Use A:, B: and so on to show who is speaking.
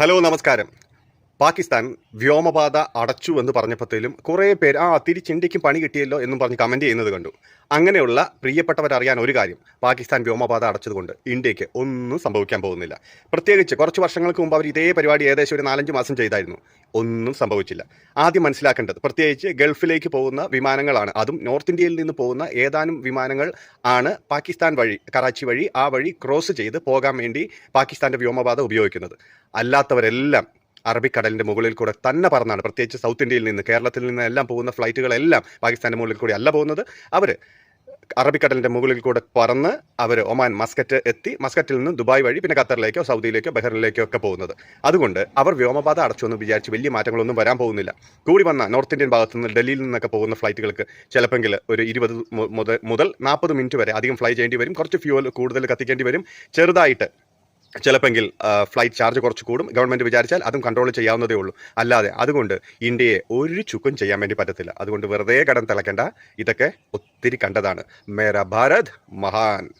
A: Hello നമസ്കാരം. പാകിസ്ഥാൻ വ്യോമപാത അടച്ചു എന്ന് പറഞ്ഞപ്പോഴത്തേലും കുറേ പേര് ആ തിരിച്ച് ഇന്ത്യയ്ക്ക് പണി കിട്ടിയല്ലോ എന്നും പറഞ്ഞ് കമന്റ് ചെയ്യുന്നത് കണ്ടു. അങ്ങനെയുള്ള പ്രിയപ്പെട്ടവരറിയാൻ ഒരു കാര്യം പാകിസ്ഥാൻ വ്യോമപാത അടച്ചതുകൊണ്ട് ഇന്ത്യയ്ക്ക് ഒന്നും സംഭവിക്കാൻ പോകുന്നില്ല. പ്രത്യേകിച്ച് കുറച്ച് വർഷങ്ങൾക്ക് മുമ്പ് അവർ ഇതേ പരിപാടി ഏകദേശം ഒരു നാലഞ്ച് മാസം ചെയ്തായിരുന്നു. ഒന്നും സംഭവിച്ചില്ല. ആദ്യം മനസ്സിലാക്കേണ്ടത് പ്രത്യേകിച്ച് ഗൾഫിലേക്ക് പോകുന്ന വിമാനങ്ങളാണ്. അതും നോർത്ത് ഇന്ത്യയിൽ നിന്ന് പോകുന്ന ഏതാനും വിമാനങ്ങൾ ആണ് പാകിസ്ഥാൻ വഴി കറാച്ചി വഴി ആ വഴി ക്രോസ് ചെയ്ത് പോകാൻ വേണ്ടി പാകിസ്ഥാന്റെ വ്യോമപാത ഉപയോഗിക്കുന്നത്. അല്ലാത്തവരെല്ലാം അറബിക്കടലിന്റെ മുകളിൽ കൂടെ തന്നെ പറന്നാണ്. പ്രത്യേകിച്ച് സൗത്ത് ഇന്ത്യയിൽ നിന്ന് കേരളത്തിൽ നിന്ന് എല്ലാം പോകുന്ന ഫ്ലൈറ്റുകളെല്ലാം പാകിസ്ഥാന്റെ മുകളിൽ കൂടി അല്ല പോകുന്നത്. അവർ അറബിക്കടലിന്റെ മുകളിൽ കൂടെ പറന്ന് അവർ ഒമാൻ മസ്കറ്റ് എത്തി. മസ്കറ്റിൽ നിന്ന് ദുബായ് വഴി പിന്നെ ഖത്തറിലേക്കോ സൗദിയിലേക്കോ ബഹ്റിനിലേക്കോ ഒക്കെ പോകുന്നത്. അതുകൊണ്ട് അവർ വ്യോമപാത അടച്ചു എന്ന് വിചാരിച്ച് വലിയ മാറ്റങ്ങളൊന്നും വരാൻ പോകുന്നില്ല. കൂടി വന്ന നോർത്ത് ഇന്ത്യൻ ഭാഗത്തു നിന്ന് ഡൽഹിയിൽ നിന്നൊക്കെ പോകുന്ന ഫ്ലൈറ്റുകൾക്ക് ചിലപ്പെങ്കിൽ ഒരു ഇരുപത് മുതൽ നാൽപ്പത് മിനിറ്റ് വരെ അധികം ഫ്ലൈ ചെയ്യേണ്ടി വരും. കുറച്ച് ഫ്യൂവൽ കൂടുതൽ കത്തിക്കേണ്ടി വരും. ചെറുതായിട്ട് ചിലപ്പെങ്കിൽ ഫ്ലൈറ്റ് ചാർജ് കുറച്ച് കൂടും. ഗവൺമെന്റ് വിചാരിച്ചാൽ അതും കൺട്രോൾ ചെയ്യാവുന്നതേ ഉള്ളൂ. അല്ലാതെ അതുകൊണ്ട് ഇന്ത്യയെ ഒരു ചുക്കും ചെയ്യാൻ വേണ്ടി പറ്റത്തില്ല. അതുകൊണ്ട് വെറുതെ കടം തിളക്കേണ്ട ഇതൊക്കെ ഒത്തിരി കണ്ടതാണ്. മേര ഭാരത് മഹാൻ.